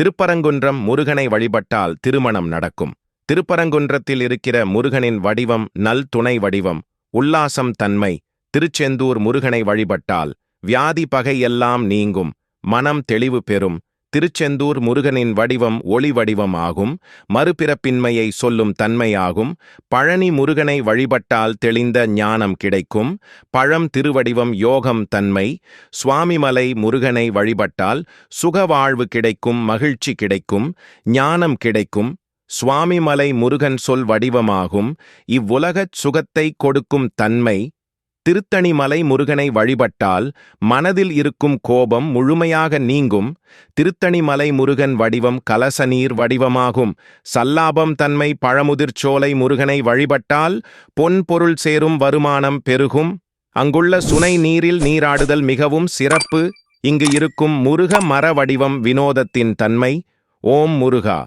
திருப்பரங்குன்றம் முருகனை வழிபட்டால் திருமணம் நடக்கும். திருப்பரங்குன்றத்தில் இருக்கிற முருகனின் வடிவம் நல் துணை வடிவம் உல்லாசம் தன்மை. திருச்செந்தூர் முருகனை வழிபட்டால் வியாதி பகை எல்லாம் நீங்கும் மனம் தெளிவு பெறும். திருச்செந்தூர் முருகனின் வடிவம் ஒளி வடிவம் ஆகும் மறுபிறப்பின்மையை சொல்லும் தன்மையாகும் பழனி முருகனை வழிபட்டால் தெளிந்த ஞானம் கிடைக்கும் பழம் திருவடிவம் யோகம் தன்மை சுவாமிமலை முருகனை வழிபட்டால் சுகவாழ்வு கிடைக்கும் மகிழ்ச்சி கிடைக்கும் ஞானம் கிடைக்கும் சுவாமிமலை முருகன் சொல் வடிவமாகும் இவ்வுலகச் சுகத்தை கொடுக்கும் தன்மை திருத்தணிமலை முருகனை வழிபட்டால் மனதில் இருக்கும் கோபம் முழுமையாக நீங்கும். திருத்தணிமலை முருகன் வடிவம் கலசநீர் வடிவமாகும். சல்லாபம் தன்மை பழமுதிர்ச்சோலை முருகனை வழிபட்டால் பொன் பொருள் சேரும் வருமானம் பெருகும். அங்குள்ள சுனை நீரில் நீராடுதல் மிகவும் சிறப்பு. இங்கு இருக்கும் முருக மர வடிவம் வினோதத்தின் தன்மை. ஓம் முருகா.